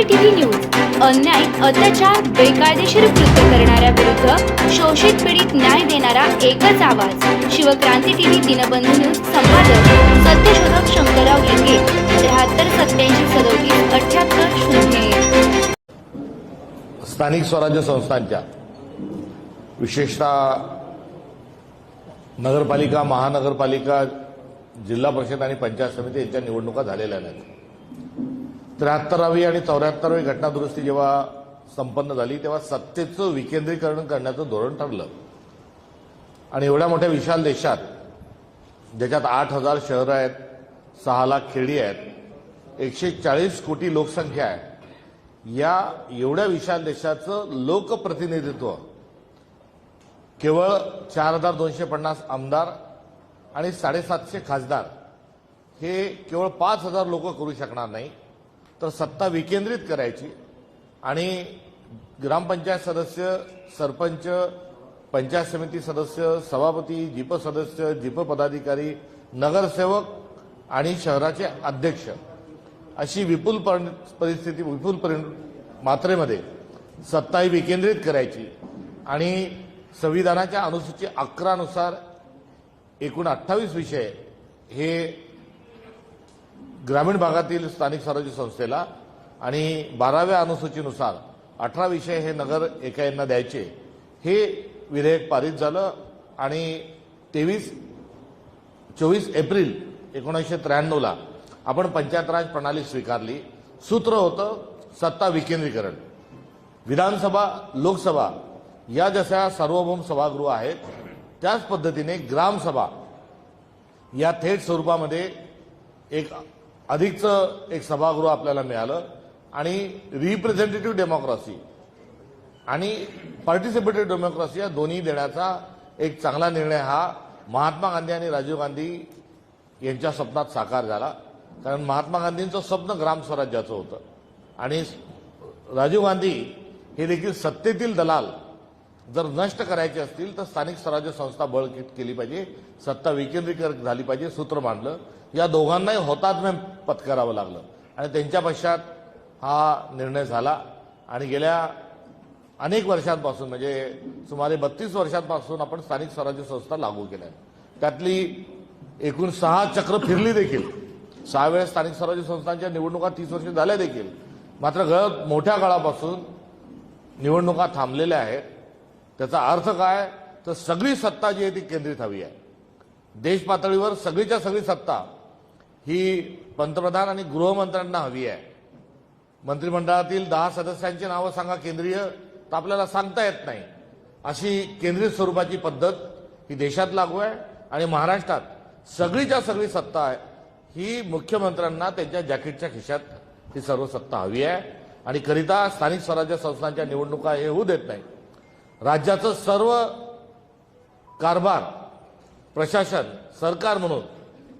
क्रांती TV news अन्याय अत्याचार बेकायदेशीर कृत्य करणाऱ्या विरुद्ध शोषित पीडित न्याय देणारा एकच आवाज. शिवक्रांती टीव्ही दिनबंधू न्यूज संपादक सत्यशोधक शंकरराव लिंगे त्र्याहत्तर सत्याऐंशी सदोतीस अठ्याहत्तर शून्य स्थानिक स्वराज्य संस्थांच्या विशेषतः नगरपालिका महानगरपालिका जिल्हा परिषद आणि पंचायत समिती यांच्या निवडणुका झालेल्या नाहीत. त्र्याहत्तरावी आणि चौऱ्याहत्तरावी घटनादुरुस्ती जेव्हा संपन्न झाली तेव्हा सत्तेचं विकेंद्रीकरण करण्याचं धोरण ठरलं. आणि एवढ्या मोठ्या विशाल देशात ज्याच्यात आठ हजार शहरं आहेत सहा लाख खेडी आहेत एकशे चाळीस कोटी लोकसंख्या आहे या एवढ्या विशाल देशाचं लोकप्रतिनिधित्व केवळ चार हजार दोनशे पन्नास आमदार आणि साडेसातशे खासदार हे केवळ पाच हजार लोक करू शकणार नाही. तर सत्ता विकेंद्रित करायची. आणि ग्रामपंचायत सदस्य सरपंच पंचायत समिती सदस्य सभापती जिप सदस्य जिप पदाधिकारी नगरसेवक आणि शहराचे अध्यक्ष अशी विपुल परिस्थिती विपुल परि- मात्रेमध्ये सत्ता ही विकेंद्रित करायची. आणि संविधानाच्या अनुसूची अकरानुसार एकूण अठ्ठावीस विषय हे ग्रामीण भागातील स्थानिक स्वराज्य संस्थेला आणि बाराव्या अनुसूचीनुसार अठरा विषय हे नगर एकायांना द्यायचे हे विधेयक पारित झालं आणि तेवीस चोवीस एप्रिल एकोणीसशे त्र्याण्णवला आपण पंचायत राज प्रणाली स्वीकारली. सूत्र होतं सत्ता विकेंद्रीकरण. विधानसभा लोकसभा या जशा सार्वभौम सभागृह आहेत त्याच पद्धतीने ग्रामसभा या थेट स्वरूपामध्ये एक अधिकचं एक सभागृह आपल्याला मिळालं आणि रिप्रेझेंटेटिव्ह डेमोक्रेसी आणि पार्टिसिपेटिव्ह डेमोक्रेसी या दोन्ही देण्याचा एक चांगला निर्णय हा महात्मा गांधी आणि राजीव गांधी यांच्या स्वप्नात साकार झाला. कारण महात्मा गांधींचं स्वप्न ग्रामस्वराज्याचं होतं. आणि राजीव गांधी हे देखील सत्तेतील दलाल. जर नष्ट करायचे असतील तर स्थानिक स्वराज्य संस्था बळकट केली पाहिजे. सत्ता विकेंद्रीकरण झाली पाहिजे सूत्र मांडलं. या दोघांनाही हौतात्म्य पत्करावं लागलं. आणि त्यांच्या पश्चात हा निर्णय झाला. आणि गेल्या अनेक वर्षांपासून म्हणजे सुमारे बत्तीस वर्षांपासून आपण स्थानिक स्वराज्य संस्था लागू केल्या त्यातली एकूण सहा चक्र फिरली देखील. सहा वेळेस स्थानिक स्वराज्य संस्थांच्या निवडणुका तीस वर्ष झाल्या देखील. मात्र गळत मोठ्या काळापासून निवडणुका थांबलेल्या आहेत. त्याचा अर्थ काय? तर सगळी सत्ता जी आहे ती केंद्रित हवी आहे. देश पातळीवर सगळीच्या सगळी सत्ता ही पंतप्रधान आणि गृहमंत्र्यांना हवी आहे. मंत्रिमंडळातील दहा सदस्यांची नावं सांगा केंद्रीय तर आपल्याला सांगता येत नाही. अशी केंद्रीय स्वरूपाची पद्धत ही देशात लागू आहे आणि महाराष्ट्रात सगळीच्या सगळी सत्ता आहे. ही मुख्यमंत्र्यांना त्यांच्या जॅकेटच्या खिशात ही सर्व सत्ता हवी आहे. आणि करिता स्थानिक स्वराज्य संस्थांच्या निवडणुका हे होऊ देत नाही राज्याचं सर्व कारभार प्रशासन सरकार म्हणून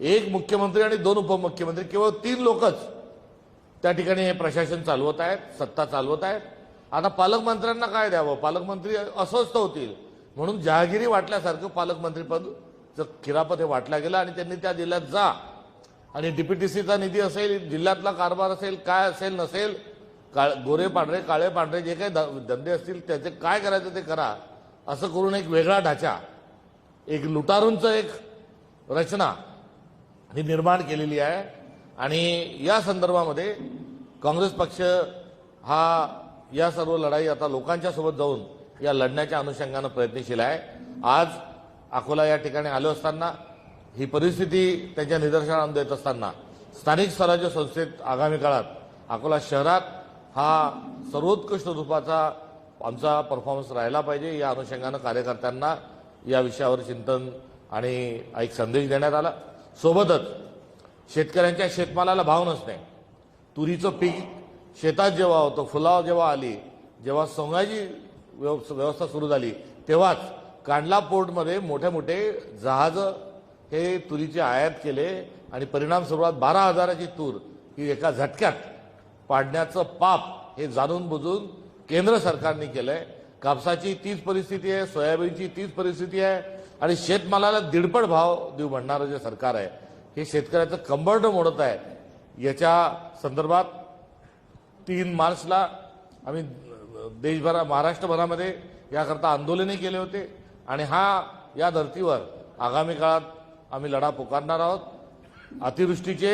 एक मुख्यमंत्री आणि दोन उपमुख्यमंत्री केवळ तीन लोकच त्या ठिकाणी हे प्रशासन चालवत आहेत सत्ता चालवत आहेत. आता पालकमंत्र्यांना काय द्यावं? पालकमंत्री अस्वस्थ होतील. म्हणून जहागिरी वाटल्यासारखं पालकमंत्रीपद खिरापत हे वाटलं गेलं आणि त्यांनी त्या जिल्ह्यात जा. आणि डीपीटीसीचा निधी असेल जिल्ह्यातला कारभार असेल काय असेल नसेल काळ गोरे पांढरे काळे पांढरे जे काही धंदे असतील त्याचे काय करायचं ते करा. असं करून एक वेगळा ढाचा एक लुटारूंचं एक रचना ही निर्माण केलेली आहे. आणि या संदर्भामध्ये काँग्रेस पक्ष हा या सर्व लढाई आता लोकांच्या सोबत जाऊन या लढण्याच्या अनुषंगानं प्रयत्नशील आहे. आज अकोला या ठिकाणी आलो असताना ही परिस्थिती त्यांच्या निदर्शनाला देत असताना स्थानिक स्वराज्य संस्थेत आगामी काळात अकोला शहरात हा सर्वोत्कृष्ट रूपाचा आमचा परफॉर्मन्स राहिला पाहिजे. या अनुषंगानं कार्यकर्त्यांना या विषयावर चिंतन आणि एक संदेश देण्यात आला. सोबतच शेतकऱ्यांच्या शेतमालाला भाव नसणे. तुरीचं पीक शेतात जेव्हा होतं फुलाव जेव्हा आली जेव्हा सोंगाची व्यव- व्यवस्था सुरू झाली तेव्हाच कांडला पोर्टमध्ये मोठे मोठे जहाजं हे तुरीचे आयात केले आणि परिणाम स्वरूपात बारा हजाराची तूर ही एका झटक्यात पाडण्याचं पाप हे जाणून बुजून केंद्र सरकारने केलंय. कापसाची तीच परिस्थिती आहे सोयाबीनची तीच परिस्थिती आहे आणि शेतमालाला दीडपट भाव देऊ म्हणणारं जे सरकार आहे हे शेतकऱ्याचं कंबरड मोडत आहे. याच्या संदर्भात तीन मार्चला आम्ही देशभरा महाराष्ट्रभरामध्ये याकरता आंदोलनही केले होते. आणि हा या धर्तीवर आगामी काळात आम्ही लढा पुकारणार आहोत. अतिवृष्टीचे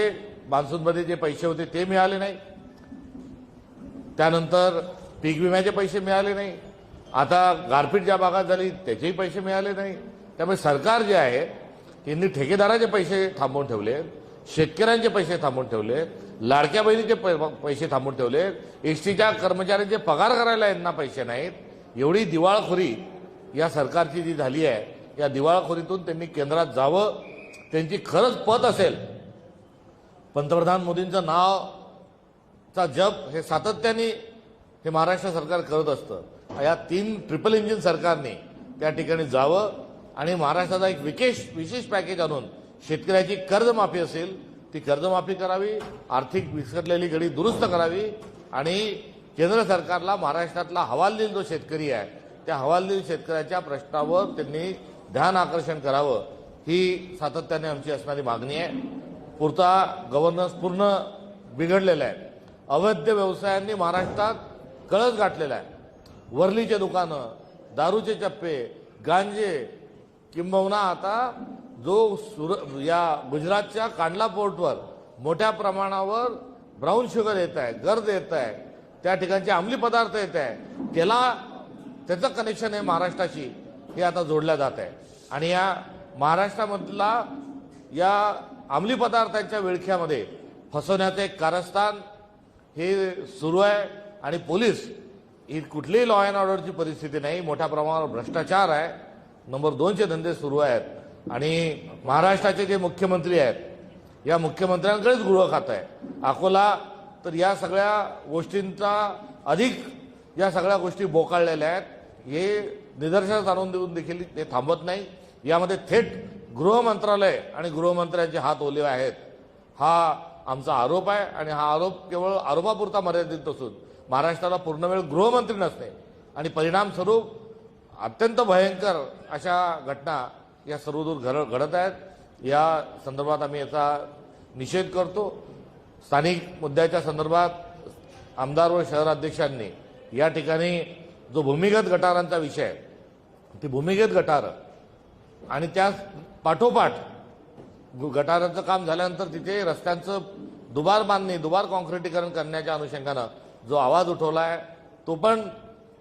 मान्सूनमध्ये जे पैसे होते ते मिळाले नाही. त्यानंतर पीक विम्याचे पैसे मिळाले नाही. आता गारपीट ज्या भागात झाली त्याचेही पैसे मिळाले नाही. त्यामुळे सरकार जे आहे त्यांनी ठेकेदाराचे पैसे थांबवून ठेवले शेतकऱ्यांचे पैसे थांबवून ठेवले लाडक्या बहिणीचे पै- पैसे थांबवून ठेवले एसटीच्या कर्मचाऱ्यांचे पगार करायला यांना पैसे नाहीत. एवढी दिवाळखोरी या सरकारची जी झाली आहे या दिवाळखोरीतून त्यांनी केंद्रात जावं त्यांची खरंच पत असेल. पंतप्रधान मोदींचं नाव चा जप हे सातत्याने हे महाराष्ट्र सरकार करत असतं. या तीन ट्रिपल इंजिन सरकारने त्या ठिकाणी जावं आणि महाराष्ट्राचा एक विशेष विशेष पॅकेज आणून शेतकऱ्याची कर्जमाफी असेल ती कर्जमाफी करावी आर्थिक विस्कटलेली गडी दुरुस्त करावी आणि केंद्र सरकारला महाराष्ट्रातला हवालदिल जो शेतकरी आहे त्या हवालदिल शेतकऱ्याच्या प्रश्नावर त्यांनी ध्यान आकर्षण करावं ही सातत्याने आमची असणारी मागणी आहे. पुरता गव्हर्नन्स पूर्ण बिघडलेला आहे. अवैध व्यवसायांनी महाराष्ट्रात कळस गाठलेला आहे. वरलीचे दुकानं दारूचे चप्पे गांजे किंबहुना आता जो सुर या गुजरातच्या कांडला पोर्टवर मोठ्या प्रमाणावर ब्राऊन शुगर येत आहे गर्द येत आहे त्या ठिकाणचे अंमली पदार्थ येत आहे त्याला त्याचं कनेक्शन आहे महाराष्ट्राशी हे आता जोडल्या जात आहे. आणि या महाराष्ट्रामधला या अंमली पदार्थांच्या विळख्यामध्ये फसवण्याचं एक कारस्थान हे सुरू आहे. आणि पोलीस ही कुठलीही लॉ अँड ऑर्डरची परिस्थिती नाही मोठ्या प्रमाणावर भ्रष्टाचार आहे. नंबर दोनचे धंदे सुरू आहेत. आणि महाराष्ट्राचे जे मुख्यमंत्री आहेत या मुख्यमंत्र्यांकडेच गृह खातं आहे अकोला तर या सगळ्या गोष्टींचा अधिक या सगळ्या गोष्टी बोकाळलेल्या आहेत. हे निदर्शनास आणून देऊन देखील ते थांबत नाही. यामध्ये थेट गृहमंत्रालय आणि गृहमंत्र्यांचे हात ओले आहेत. हा आमचा आरोप आहे आणि हा आरोप केवळ आरोपापुरता मर्यादित नसून महाराष्ट्राला पूर्ण वेळ गृहमंत्री नसणे आणि परिणामस्वरूप अत्यंत भयंकर अशा घटना या सर्वदूर घड घडत आहेत. या संदर्भात आम्ही याचा निषेध करतो. स्थानिक मुद्द्याच्या संदर्भात आमदार व शहराध्यक्षांनी या ठिकाणी जो भूमिगत गटारांचा विषय आहे ती भूमिगत गटारं आणि त्या पाठोपाठ गटारांचं काम झाल्यानंतर तिथे रस्त्यांचं दुबार बांधणी दुबार कॉन्क्रिटीकरण करण्याच्या अनुषंगानं जो आवाज उठवला आहे तो पण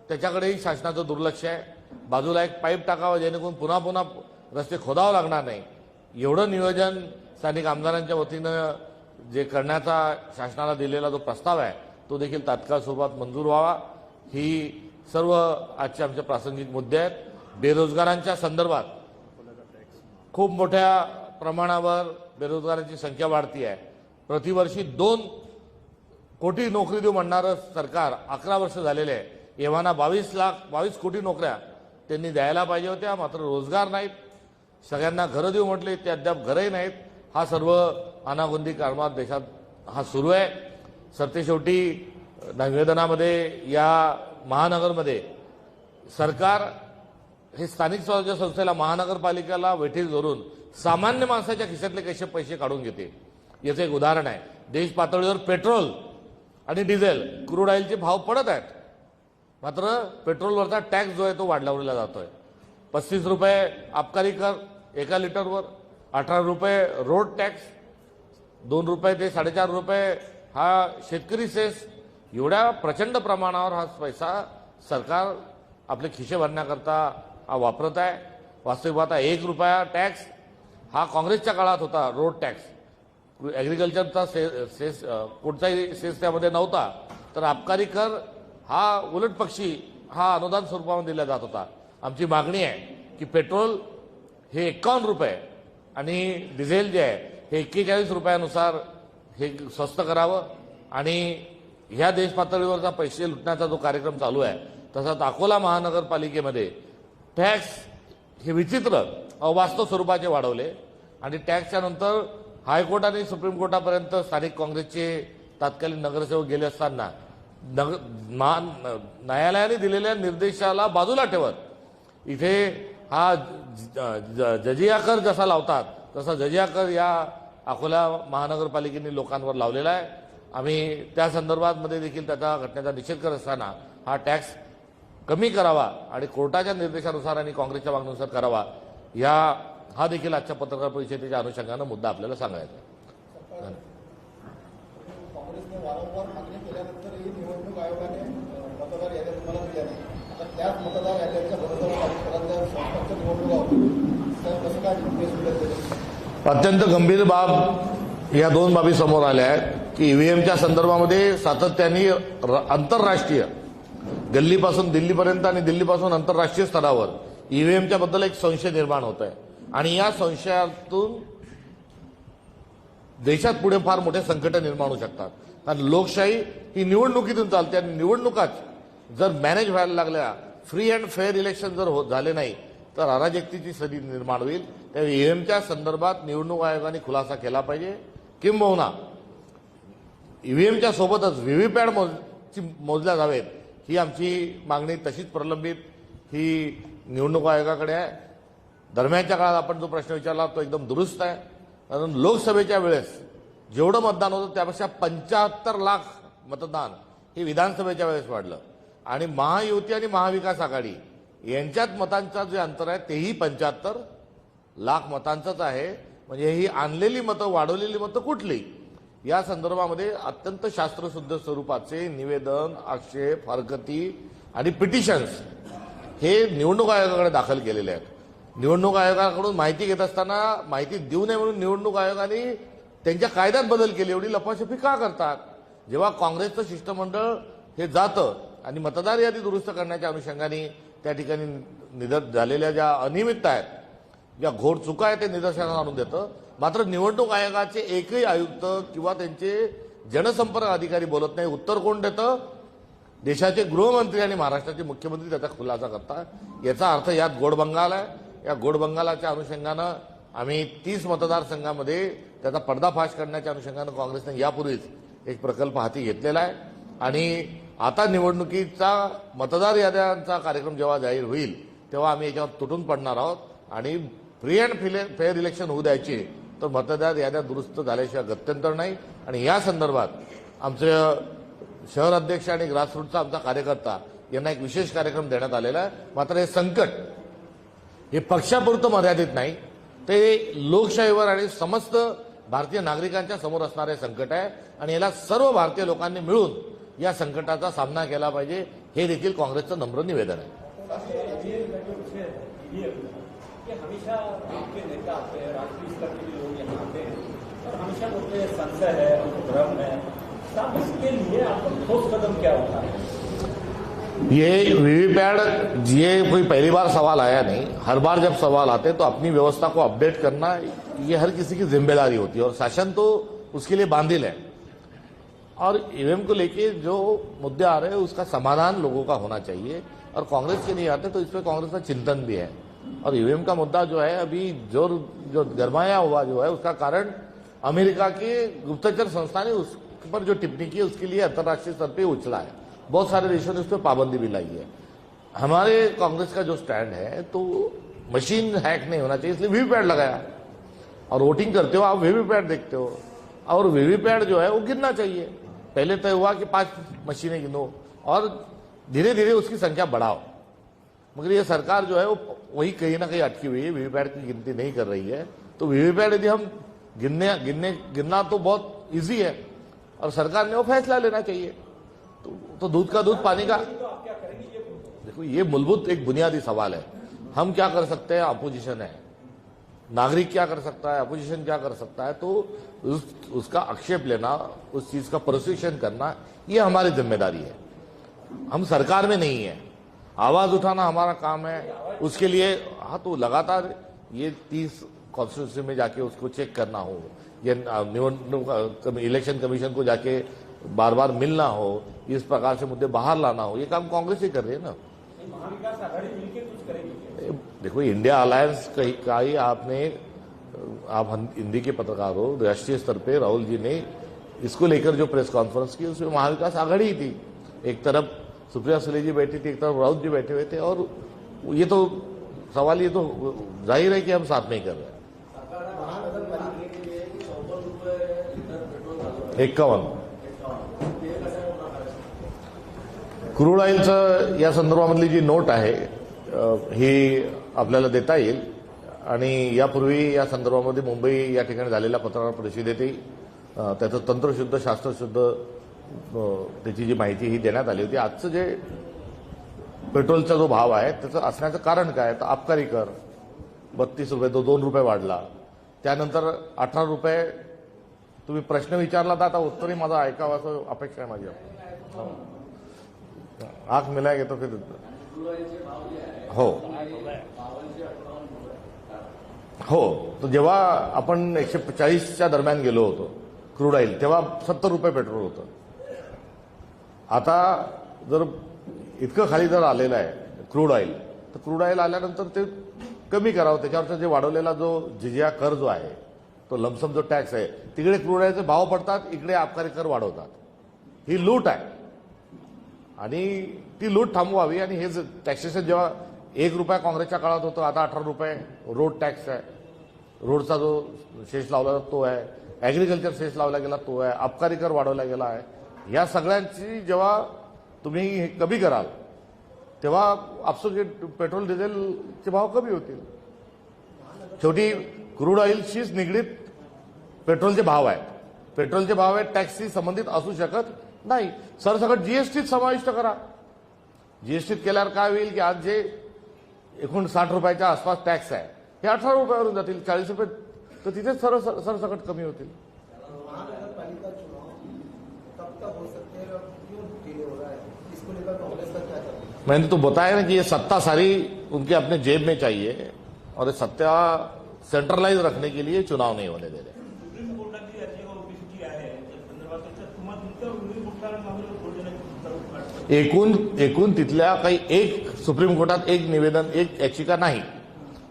त्याच्याकडेही शासनाचं दुर्लक्ष आहे. बाजूला एक पाईप टाकावा जेणेकरून पुन्हा पुन्हा रस्ते खोदावं लागणार नाही. एवढं नियोजन स्थानिक आमदारांच्या वतीनं जे करण्याचा शासनाला दिलेला जो प्रस्ताव आहे तो देखील तात्काळ स्वरूपात मंजूर व्हावा. ही सर्व आजचे आमचे प्रासंगिक मुद्दे आहेत. बेरोजगारांच्या संदर्भात खूप मोठ्या प्रमाणावर बेरोजगारांची संख्या वाढती आहे. प्रतिवर्षी दोन कोटी नोकरी देऊ म्हणणारं सरकार अकरा वर्ष झालेले आहे. एव्हाना बावीस लाख बावीस कोटी नोकऱ्या त्यांनी द्यायला पाहिजे होत्या मात्र रोजगार नाहीत. सगळ्यांना घरं देऊ म्हटले ते अद्याप घरही नाहीत. हा सर्व अनागोंदी कारभार देशात हा सुरू आहे. सरतेशेवटी निवेदनामध्ये या महानगरमध्ये सरकार हे स्थानिक स्वराज्य संस्थेला महानगरपालिकेला वेठीस धरून सामान्य माणसाच्या खिशातले कसे पैसे काढून घेते? याचं एक उदाहरण आहे. देश पातळीवर पेट्रोल आणि डिझेल क्रूड ऑइलचे भाव पडत आहेत. मात्र पेट्रोलवरचा टॅक्स जो आहे तो वाढवलेला जातोय. पस्तीस रुपये आबकारी कर एका लिटरवर अठरा रुपये रोड टॅक्स दोन रुपये ते साडेचार रुपये हा शेतकरी सेस. एवढ्या प्रचंड प्रमाणावर हा पैसा सरकार आपले खिशे भरण्याकरता हा वापरत आहे. वास्तविक आता एक रुपया टॅक्स हा काँग्रेसच्या काळात होता रोड टॅक्स. ॲग्रिकल्चरचा से सेस कोणताही कुठचाही सेस त्यामध्ये नव्हता. तर आबकारी कर हा उलट पक्षी हा अनुदान स्वरूपामध्ये दिला जात होता. आमची मागणी आहे की पेट्रोल हे एकावन्न रुपये आणि डिझेल जे आहे हे एक्केचाळीस रुपयानुसार हे स्वस्त करावं आणि ह्या देश पातळीवरचा पैसे लुटण्याचा जो कार्यक्रम चालू आहे तसाच अकोला महानगरपालिकेमध्ये टॅक्स हे विचित्र अवास्तव स्वरूपाचे वाढवले आणि टॅक्सच्या नंतर हायकोर्ट आणि सुप्रीम कोर्टापर्यंत स्थानिक काँग्रेसचे तात्कालीन नगरसेवक गेले असताना न्यायालयाने दिलेल्या निर्देशाला बाजूला ठेवत. इथे हा ज- ज- जसा लावतात तसा जजियाकर या अकोला महानगरपालिकेने लोकांवर लावलेला आहे. आम्ही त्या संदर्भामध्ये देखील त्याचा घटनेचा निषेध करत असताना हा टॅक्स कमी करावा आणि कोर्टाच्या निर्देशानुसार आणि काँग्रेसच्या मागणीनुसार करावा या हा देखील आजच्या पत्रकार परिषदेच्या अनुषंगानं मुद्दा आपल्याला सांगायचा आहे. काँग्रेसने वारंवार मागणी केल्यानंतरही निवडणूक आयोगाने अ, मतदार याद्या तुम्हाला दिल्या नाही आता त्याच मतदार याद्यांच्या बरोबर निवडणुका कसं काय अत्यंत गंभीर बाब या दोन बाबी समोर आल्या आहेत की ईव्हीएमच्या संदर्भामध्ये सातत्याने आंतरराष्ट्रीय गल्लीपासून दिल्लीपर्यंत आणि दिल्लीपासून आंतरराष्ट्रीय स्तरावर ईव्हीएमच्या बद्दल एक संशय निर्माण होत आहे. आणि या संशयातून देशात पुढे फार मोठे संकट निर्माण होऊ शकतात. कारण लोकशाही ही निवडणुकीतून चालते आणि निवडणुकाच जर मॅनेज व्हायला लागल्या फ्री अँड फेअर इलेक्शन जर होत झाले नाही तर अराजकतेची स्थिती निर्माण होईल. त्या ईव्हीएमच्या संदर्भात निवडणूक आयोगाने खुलासा केला पाहिजे. किंबहुना ईव्हीएमच्या सोबतच व्हीव्हीपॅड मोज मोजल्या जावेत. ही आमची मागणी तशीच प्रलंबित. ही निवडणूक आयोगाकडे आहे. दरम्यानच्या काळात आपण जो प्रश्न विचारला तो एकदम दुरुस्त आहे. कारण लोकसभेच्या वेळेस जेवढं मतदान होतं त्यापेक्षा पंच्याहत्तर लाख मतदान हे विधानसभेच्या वेळेस वाढलं. आणि महायुती आणि महाविकास आघाडी यांच्यात मतांचा जे अंतर आहे तेही पंच्याहत्तर लाख मतांचंच आहे. म्हणजे ही आणलेली मतं वाढवलेली मतं कुठली? या संदर्भामध्ये अत्यंत शास्त्रशुद्ध स्वरूपाचे निवेदन आक्षेप हरकती आणि पिटिशन्स हे निवडणूक आयोगाकडे दाखल केलेले आहेत. निवडणूक आयोगाकडून माहिती घेत असताना माहिती देऊ नये म्हणून निवडणूक आयोगाने त्यांच्या कायद्यात बदल केले एवढी लपाछपी का करतात? जेव्हा काँग्रेसचं शिष्टमंडळ हे जातं आणि मतदार यादी दुरुस्त करण्याच्या अनुषंगाने त्या ठिकाणी निधन झालेल्या ज्या अनियमितता आहेत ज्या घोर चुका आहेत ते निदर्शनास आणून देतं. मात्र निवडणूक आयोगाचे एकही आयुक्त किंवा त्यांचे जनसंपर्क अधिकारी बोलत नाही उत्तर कोण देतं? देशाचे गृहमंत्री आणि महाराष्ट्राचे मुख्यमंत्री त्याचा खुलासा करतात. याचा अर्थ यात गोडबंगाल आहे. या गोडबंगालाच्या अनुषंगानं आम्ही तीस मतदारसंघामध्ये त्याचा पडदाफाश करण्याच्या अनुषंगानं काँग्रेसने यापूर्वीच एक प्रकल्प हाती घेतलेला आहे. आणि आता निवडणुकीचा मतदार याद्यांचा कार्यक्रम जेव्हा जाहीर होईल तेव्हा आम्ही याच्यावर तुटून पडणार आहोत आणि फ्री अँड फेअर इलेक्शन होऊ द्यायचे तर मतदार याद्या दुरुस्त झाल्याशिवाय गत्यंतर नाही. आणि या संदर्भात आमचं शहर अध्यक्ष आणि ग्रासरूटचा आमचा कार्यकर्ता यांना एक विशेष कार्यक्रम देण्यात आलेला आहे. मात्र हे संकट हे पक्षापुरतं मर्यादित नाही. ते लोकशाहीवर आणि समस्त भारतीय नागरिकांच्या समोर असणारे संकट आहे. आणि याला सर्व भारतीय लोकांनी मिळून या संकटाचा सामना केला पाहिजे हे देखील काँग्रेसचं नम्र निवेदन आहे. कि हमेशा आपके नेता आते हैं राष्ट्रीय स्तर के भी लोग यहाँ आते हैं और हमेशा बोलते हैं संशय है हमको भ्रम है साहब इसके लिए आपको ठोस कदम क्या उठा ये वीवीपैट ये कोई पहली बार सवाल आया नहीं. हर बार जब सवाल आते हैं तो अपनी व्यवस्था को अपडेट करना ये हर किसी की जिम्मेदारी होती है. और शासन तो उसके लिए बांधिल है. और ईवीएम को लेके जो मुद्दे आ रहे हैं, उसका समाधान लोगों का होना चाहिए। और कांग्रेस के नहीं आते तो इस पर कांग्रेस का चिंतन भी है। और ईवीएम का मुद्दा जो है, अभी जो जो गरमाया हुआ जो है, उसका कारण अमेरिका की गुप्तचर संस्था ने उस पर जो टिप्पणी की, उसके लिए अंतर्राष्ट्रीय स्तर पर उछला है। बहुत सारे देशों ने उस पर पाबंदी भी लाई है। हमारे कांग्रेस का जो स्टैंड है तो मशीन हैक नहीं होना चाहिए, इसलिए वीवीपैट लगाया। और वोटिंग करते हो, आप वीवीपैट देखते हो। और वीवीपैट जो है, वो गिरना चाहिए। पहले तय हुआ कि पाँच मशीनें गिनो और धीरे धीरे उसकी संख्या बढ़ाओ। मगर ये सरकार जो है वो वही कहीं ना कहीं अटकी हुई है वीवीपैट की गिनती नहीं कर रही है। तो वीवीपैट यदि हम गिनने गिनने गिनना तो बहुत इजी है और सरकार ने वो फैसला लेना चाहिए। तो, तो दूध का दूध पानी का देखो ये मूलभूत एक बुनियादी सवाल है। हम क्या कर सकते हैं? अपोजिशन है। नागरिक क्या कर सकता है अपोजिशन क्या कर सकता है तो उस, उसका आक्षेप लेना उस चीज़ का प्रोसिक्यूशन करना ये हमारी ज़िम्मेदारी है। हम सरकार में नहीं है। आवाज़ उठाना हमारा काम है। उसके लिए हाँ तो लगातार ये तीस कॉन्स्टिट्यूंसी में जाके उसको चेक करना हो या इलेक्शन कमीशन को जाके बार बार मिलना हो इस प्रकार से मुद्दे बाहर लाना हो ये काम कांग्रेस ही कर रही है ना महाविकास आघाड़ी मिलकर कुछ करेगी देखो इंडिया अलायंस का ही का ही आपने, आप हिंदी के पत्रकार हो, राष्ट्रीय स्तर पे राहुल जी ने इसको लेकर जो प्रेस कॉन्फ्रेंस की, उसमें महाविकास आघाड़ी ही थी। एक तरफ़ सुप्रिया सुले जी बैठी थी, एक तरफ़ राहुल जी बैठे हुए थे, और ये तो सवाल ये तो ज़ाहिर है कि हम साथ में ही कर रहे हैं। इक्यावन। क्रूड ऑइलचं या संदर्भामधली जी, नोट आहे ही आपल्याला देता येईल. आणि यापूर्वी या संदर्भामध्ये मुंबई या ठिकाणी झालेल्या पत्रकार परिषदेतही त्याचं तंत्रशुद्ध शास्त्रशुद्ध त्याची जी माहिती ही देण्यात आली होती. आजचं जे पेट्रोलचा जो भाव आहे त्याचं असण्याचं कारण काय? तर आबकारी कर बत्तीस रुपये तो दोन रुपये वाढला. त्यानंतर अठरा रुपये तुम्ही प्रश्न विचारला तर आता उत्तरही माझा ऐकावं असं अपेक्षा आहे माझी. हो. आंख मिलाय घेतो फिर हो. हो. तर जेव्हा आपण एकशे चाळीसच्या दरम्यान गेलो होतो क्रूड ऑइल तेव्हा सत्तर रुपये पेट्रोल होतं. आता जर इतकं खाली जर आलेलं आहे क्रूड ऑइल तर क्रूड ऑइल आल्यानंतर ते कमी करावं. त्याच्यावरचा जे वाढवलेला जो जिजिया कर जो आहे तो लमसम जो टॅक्स आहे तिकडे क्रूड ऑइलचे भाव पडतात इकडे आबकारी कर वाढवतात. ही लूट आहे. आणि ती लूट थांबवावी आणि हे टॅक्सेशन जेव्हा एक रुपया काँग्रेसच्या काळात होतं आता अठरा रुपये रोड टॅक्स आहे. रोडचा जो शेष लावला तो आहे. ॲग्रिकल्चर शेष लावला गेला तो आहे. आबकारी कर वाढवला गेला आहे. या सगळ्यांची जेव्हा तुम्ही हे कमी कराल तेव्हा आपसूक पेट्रोल डिझेलचे भाव कमी होतील. शेवटी क्रूड ऑइलशीच निगडीत पेट्रोलचे भाव आहेत. पेट्रोलचे भाव आहेत टॅक्सशी संबंधित असू शकत नाही. सरसकट जीएसटीत समाविष्ट करा. जीएसटीत केल्यावर काय होईल की आज जे एकूण साठ रुपयाच्या आसपास टॅक्स आहे हे अठरा रुपयावरून जातील चाळीस रुपये तर तिथेच सर सरसकट कमी होतील. महानगरपालिका चुनाव कब तक हो सकते हैं और क्यों डिले हो रहा है? इसको लेकर कांग्रेस का क्या कहना है? मैंने तो बताया ना कि ये सत्ता सारी उनके अपने जेब में चाहिए और ये सत्ता सेंट्रलाइज रखने के लिए चुनाव नहीं होने दे रहे। एकूण एकूण तिथल्या काही एक सुप्रीम कोर्टात एक निवेदन एक याचिका नाही.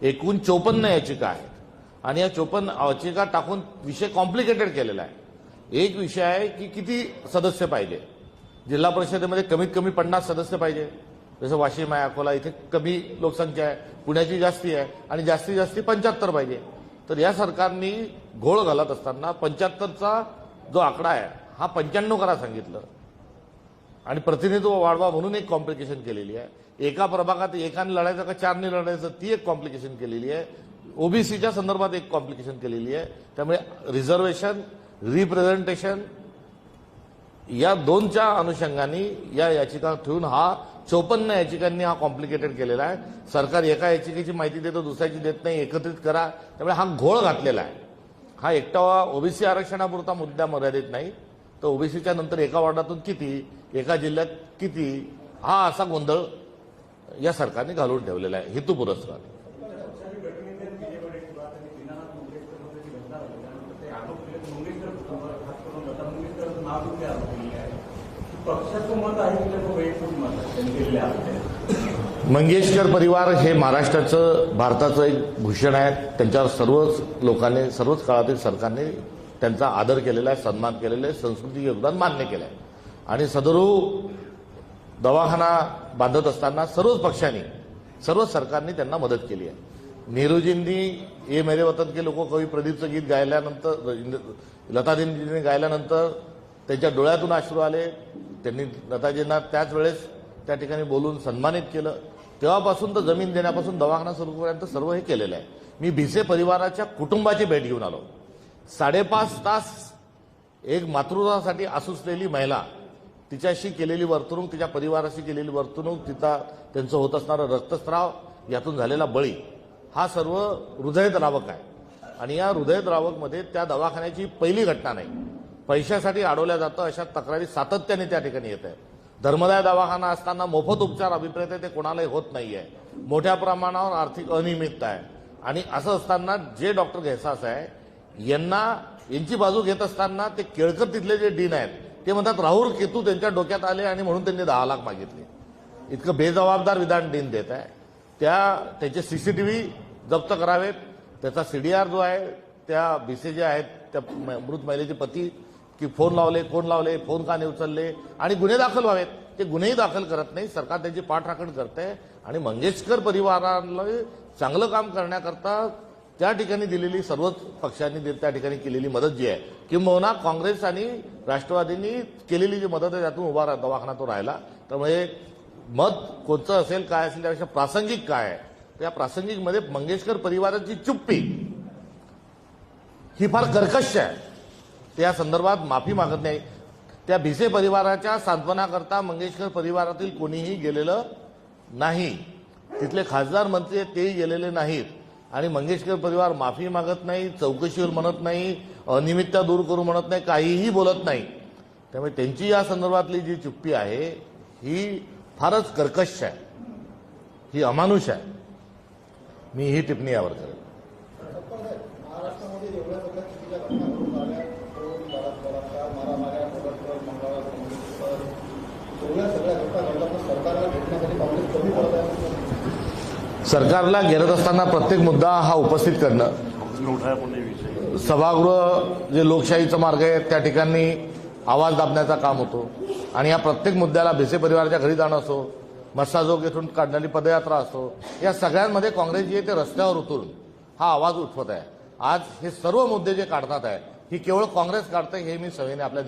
एकूण चोपन्न याचिका आहेत. आणि या चोपन्न याचिका टाकून विषय कॉम्प्लिकेटेड केलेला आहे. एक विषय आहे की किती सदस्य पाहिजे? जिल्हा परिषदेमध्ये कमीत कमी पन्नास सदस्य पाहिजे. जसं वाशिम आहे अकोला इथे कमी लोकसंख्या आहे. पुण्याची जास्ती आहे. आणि जास्तीत जास्ती पंच्याहत्तर पाहिजे. तर या सरकारनी घोळ घालत असताना पंच्याहत्तरचा जो आकडा आहे हा पंच्याण्णव करा सांगितलं. आणि प्रतिनिधित्व वाढवा म्हणून एक कॉम्प्लिकेशन केलेली आहे. एका प्रभागात एकाने लढायचं का चारने लढायचं ती एक कॉम्प्लिकेशन केलेली आहे. ओबीसीच्या संदर्भात एक कॉम्प्लिकेशन केलेली आहे. त्यामुळे रिझर्वेशन रिप्रेझेंटेशन या दोनच्या अनुषंगाने या याचिका ठेवून हा चौपन्न याचिकांनी हा कॉम्प्लिकेटेड केलेला आहे. सरकार एका याचिकेची माहिती देतं दुसऱ्याची देत नाही एकत्रित करा. त्यामुळे हा घोळ घातलेला आहे. हा एकटा ओबीसी आरक्षणापुरता मुद्दा मर्यादित नाही. तर ओबीसीच्या नंतर एका वार्डातून किती एका जिल्ह्यात किती हा असा गोंधळ या सरकारने घालून ठेवलेला आहे हेतू पुरस्कार. मंगेशकर परिवार हे महाराष्ट्राचं भारताचं एक भूषण आहे त्यांच्यावर सर्वच लोकांनी सर्वच काळातील सरकारने त्यांचा आदर केलेला आहे सन्मान केलेला आहे संस्कृती योगदान मान्य केलं आहे आणि सदरू दवाखाना बांधत असताना सर्वच पक्षांनी सर्वच सरकारने त्यांना मदत केली आहे. नेहरूजींनी ये मेरे वतन के लोक कवी प्रदीपचं गीत गायल्यानंतर लतादींजींनी गायल्यानंतर त्यांच्या डोळ्यातून अश्रू आले. त्यांनी लताजींना त्याच वेळेस त्या ठिकाणी बोलून सन्मानित केलं. तेव्हापासून तर जमीन देण्यापासून दवाखाना सुरूपर्यंत सर्व हे केलेलं आहे. मी भिसे परिवाराच्या कुटुंबाची भेट घेऊन आलो. साडेपाच तास एक मातृत्वासाठी असुसलेली महिला तिच्याशी केलेली वर्तणूक तिच्या परिवाराशी केलेली वर्तणूक तिचा त्यांचं होत असणारा रक्तस्राव यातून झालेला बळी हा सर्व हृदयद्रावक आहे. आणि या हृदयद्रावकमध्ये त्या दवाखान्याची पहिली घटना नाही. पैशासाठी अडवल्या जातं अशा तक्रारी सातत्याने त्या ठिकाणी येत आहेत. धर्मदाय दवाखाना असताना मोफत उपचार अभिप्रेत आहे ते कोणालाही होत नाही आहे मोठ्या प्रमाणावर आर्थिक अनियमितता आहे. आणि असं असताना जे डॉक्टर घेसास आहे यांना यांची बाजू घेत असताना ते केळकर तिथले जे डीन आहेत ते म्हणतात राहुल केतू त्यांच्या डोक्यात आले आणि म्हणून त्यांनी दहा लाख मागितले. इतकं बेजबाबदार विधान डीन देत आहे. त्या त्याचे सीसीटीव्ही जप्त करावेत. त्याचा सीडीआर जो आहे त्या बीसी जे आहेत त्या मृत महिलेचे पती की फोन लावले कोण लावले फोन का नाही उचलले आणि गुन्हे दाखल व्हावेत. ते गुन्हेही दाखल करत नाही. सरकार त्यांची पाठराखण करते आणि मंगेशकर परिवाराला चांगलं काम करण्याकरता त्या ठिकाणी दिलेली सर्वच पक्षांनी दि- त्या ठिकाणी केलेली मदत जी आहे. किंबहुना काँग्रेस आणि राष्ट्रवादींनी केलेली जी मदत आहे त्यातून उभा रा- दवाखाना तो राहिला. त्यामुळे मत कोणतं असेल काय असेल त्यापेक्षा प्रासंगिक काय आहे? त्या प्रासंगिकमध्ये मंगेशकर परिवाराची चुप्पी ही फार कर्कश आहे. त्या संदर्भात माफी मागत नाही. त्या भिसे परिवाराच्या सांत्वनाकरता मंगेशकर परिवारातील कोणीही गेलेलं नाही. तिथले खासदार मंत्री आहेत तेही गेलेले नाहीत. आणि मंगेशकर परिवार माफी मागत नाही चौकशीवर म्हणत नाही अनियमितता दूर करू म्हणत नाही काहीही बोलत नाही. त्यामुळे त्यांची या संदर्भातली जी चुप्पी आहे ही फारच कर्कश आहे. ही अमानुष आहे. मी ही टिप्पणी यावर करेन. सरकारला घेरत असताना प्रत्येक मुद्दा हा उपस्थित करणं. सभागृह जे लोकशाहीचा मार्ग आहे त्या ठिकाणी आवाज दाबण्याचा काम होतो. आणि या प्रत्येक मुद्द्याला भिसे परिवाराच्या घरी जाणं असो मस्साजोग येथून काढणारी पदयात्रा असो या सगळ्यांमध्ये काँग्रेस जी आहे ते रस्त्यावर उतरून हा आवाज उठवत आहे. आज हे सर्व मुद्दे जे काढतात आहे ही केवळ काँग्रेस काढते हे मी सविने आपल्या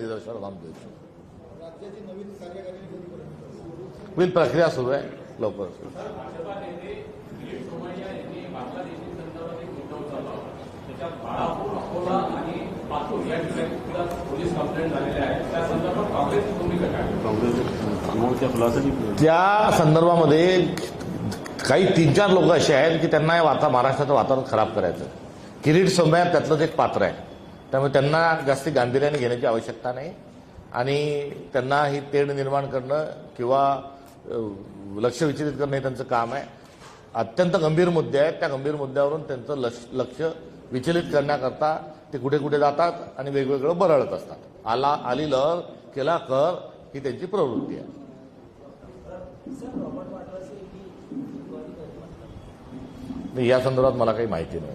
कार्यकारिणी कधीपर्यंत होईल प्रक्रिया सुरू आहे. लवकर बाळापूर अकोला आणि पातूर या ठिकाणी पोलीस कंप्लेंट झालेल्या आहेत त्या संदर्भात काँग्रेसची भूमिका काय? त्या संदर्भामध्ये काही तीन चार लोक असे आहेत की त्यांना हे आता महाराष्ट्राचं वातावरण खराब करायचं. किरीट सोमय्या त्यातलंच एक पात्र आहे. त्यामुळे त्यांना जास्ती गांभीर्याने घेण्याची आवश्यकता नाही. आणि त्यांना ही तेढ निर्माण करणं किंवा लक्ष विचलित करणं हे त्यांचं काम आहे. अत्यंत गंभीर मुद्दे आहेत. त्या गंभीर मुद्द्यावरून त्यांचं लक्ष लक्ष विचलित करण्याकरता ते कुठे कुठे जातात आणि वेगवेगळं बरळत असतात. आला आली लहर केला कर ही त्यांची प्रवृत्ती आहे. नाही या संदर्भात मला काही माहिती नाही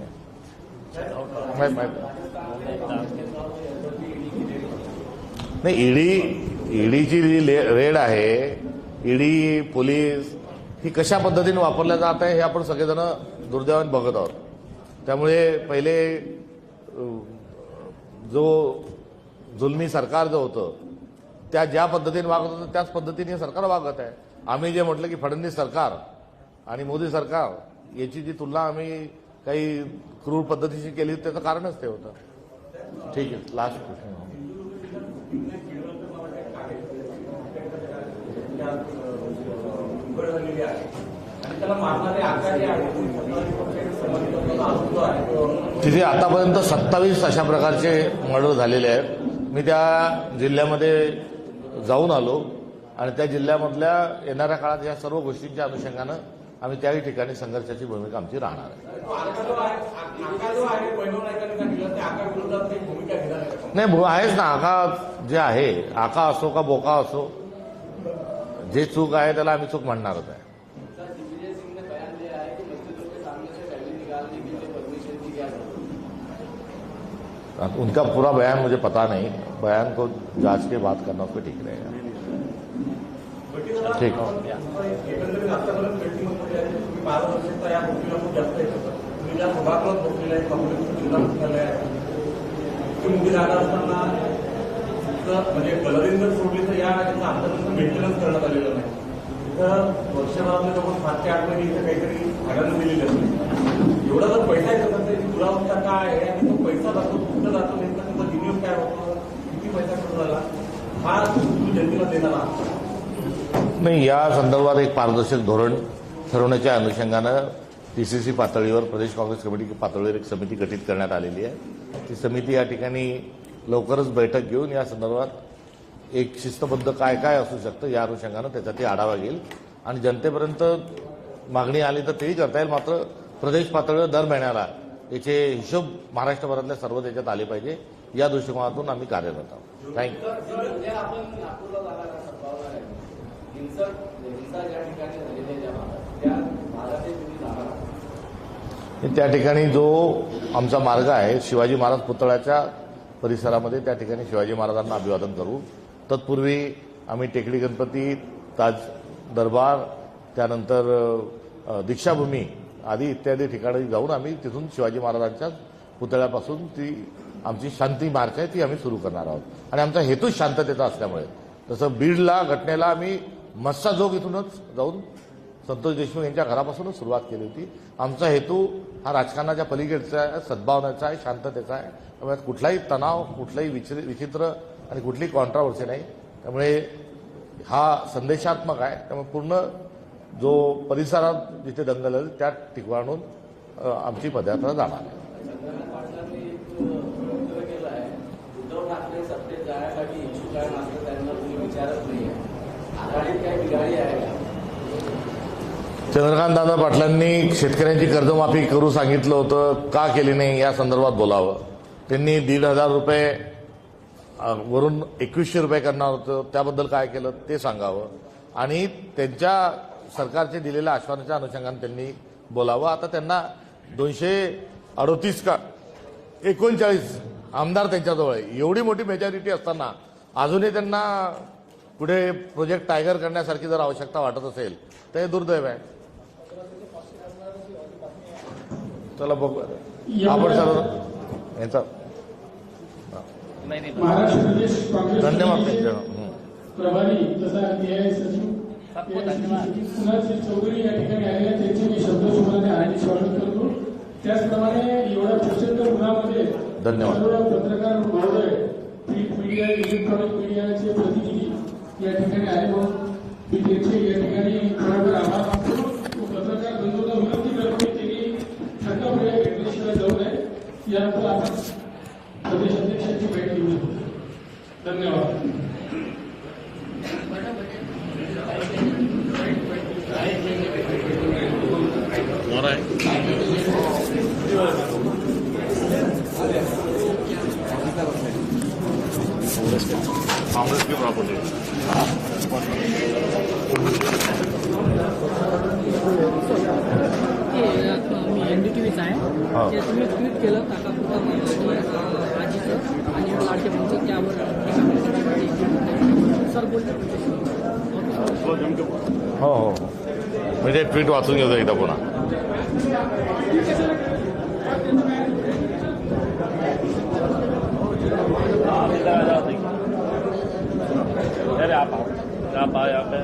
नाही ईडी ईडीची जी ले- रेड आहे ईडी पोलीस ही कशा पद्धतीने वापरल्या जात आहे हे आपण सगळेजण दुर्दैवाने बघत आहोत. त्यामुळे पहिले जो जुलमी सरकार जो होतं त्या ज्या पद्धतीने वागत होतं त्याच पद्धतीने सरकार वागत आहे. आम्ही जे म्हटलं की फडणवीस सरकार आणि मोदी सरकार याची जी तुलना आम्ही काही क्रूर पद्धतीशी केली त्याचं कारणच ते होतं. ठीक आहे लास्ट क्वेश्चन त्याला तिथे आतापर्यंत सत्तावीस अशा प्रकारचे मर्डर झालेले आहेत. मी त्या जिल्ह्यामध्ये जाऊन आलो आणि त्या जिल्ह्यामधल्या येणाऱ्या काळात या सर्व गोष्टींच्या अनुषंगानं आम्ही त्याही ठिकाणी संघर्षाची भूमिका आमची राहणार आहे. नाही आहेच ना आका जे आहे आका असो का बोका असो जे चूक आहे त्याला आम्ही चूक म्हणणारच आहे. उनका पूरा बयान मुझे पता नहीं। बयान को जांच के बाद करना उसको ठीक रहेगा। ठीक। एकंदरीत आतापर्यंत बैठकीमध्ये आहे, तुम्ही पारदर्शकता या गोष्टीला खूप जास्त हे करता. तुम्ही ज्या सभागृहात बसलेले आहे काँग्रेसचं जिल्हा मुख्यालय आहे इतकी मोठी जागा असताना तिथं म्हणजे कलरिंग जर सोडली तर या याचं आतापर्यंत मेंटेनन्स करण्यात आलेलं नाही तिथं वर्षभरामध्ये जवळ सात ते आठ महिने इथं काहीतरी भाड्यानं दिलेले असते एवढा जर पैसा येत असेल तुला दुरावस्था काय आहे? आणि तो पैसा जातो कुठं जातो नेमका? त्याचा विनियोग काय होतो? किती पैसा खर्च झाला? हा तू जनतेला देणार आहात. नाही या संदर्भात एक पारदर्शक धोरण ठरवण्याच्या अनुषंगानं पीसीसी पातळीवर प्रदेश काँग्रेस कमिटी पातळीवर एक समिती गठीत करण्यात आलेली आहे. ती समिती या ठिकाणी लवकरच बैठक घेऊन या संदर्भात एक शिस्तबद्ध काय काय असू शकतं या अनुषंगानं त्याचा ती आढावा घेईल. आणि जनतेपर्यंत मागणी आली तर तेही करता येईल. मात्र प्रदेश पातळीवर दर महिन्याला याचे हिशोब महाराष्ट्रभरातल्या सर्व त्याच्यात आले पाहिजे. या दृष्टिकोनातून आम्ही कार्यरत आहोत. थँक्यू त्या ठिकाणी जो आमचा मार्ग आहे शिवाजी महाराज पुतळ्याच्या परिसरामध्ये त्या ठिकाणी शिवाजी महाराजांना अभिवादन करू. तत्पूर्वी आम्ही टेकडी गणपती ताज दरबार त्यानंतर दीक्षाभूमी आदी इत्यादी ठिकाणी जाऊन आम्ही तिथून शिवाजी महाराजांच्या पुतळ्यापासून ती आमची शांती मार्च आहे ती आम्ही सुरू करणार आहोत. आणि आमचा हेतूच शांततेचा असल्यामुळे. तसं बीडला घटनेला आम्ही मस्साजोग इथूनच जाऊन संतोष देशमुख यांच्या घरापासूनच सुरुवात केली होती. आमचा हेतू हा राजकारणाच्या पलीकडचा आहे सद्भावनेचा आहे शांततेचा आहे. त्यामुळे कुठलाही तणाव कुठलाही विचित्र विचित्र आणि कुठलीही कॉन्ट्रावर्सी नाही. त्यामुळे हा संदेशात्मक आहे. त्यामुळे पूर्ण जो परिसरात जिथे दंगल झाली त्या ठिकाणून आमची पदयात्रा जाणार आहे. चंद्रकांत दादा पाटलांनी शेतकऱ्यांची कर्जमाफी करू सांगितलं होतं का केली नाही या संदर्भात बोलावं. त्यांनी दीड हजार रुपये वरून एकवीसशे रुपये करणार होतं त्याबद्दल काय केलं ते सांगावं. आणि त्यांच्या सरकारचे दिलेल्या आश्वासनाच्या अनुषंगाने त्यांनी बोलावं. आता त्यांना दोनशे अडोतीस का एकोणचाळीस आमदार त्यांच्याजवळ आहे. एवढी मोठी मेजॉरिटी असताना अजूनही त्यांना पुढे प्रोजेक्ट टायगर करण्यासारखी जर आवश्यकता वाटत असेल तर हे दुर्दैव आहे. चला बघू आपण सर्व यांचा महाराष्ट्र प्रदेश काँग्रेस धन्यवाद. त्यांच्या चौधरी या ठिकाणी आलेल्या त्यांचे मी शब्दसुमनाने हार्दिक स्वागत करतो. त्याचप्रमाणे एवढ्या प्रचंड उन्हामध्ये धन्यवाद. पत्रकार महोदय प्रिंट मीडिया इलेक्ट्रॉनिक मीडियाचे प्रतिनिधी या ठिकाणी आले म्हणून मी त्यांचे या ठिकाणी खरोखर आभार मानतो. पत्रकार बंधूंना विनंती करतो की त्यांनी थंड पर्याय घेतल्याशिवाय जाऊ नये. यानंतर आपण प्रदेश अध्यक्षांची भेट घेऊ. धन्यवाद. कांग्रेस की प्रॉपर्टी मी एन डी टी व्हीचा हा. आहे ते तुम्ही ट्विट केलं काका कुठं आजीचं आणि लाडके बहिणीचं त्यावर सर बोलले हो हो मी ते ट्विट वाचून घेतो एकदा पुन्हा आप आए आप आए।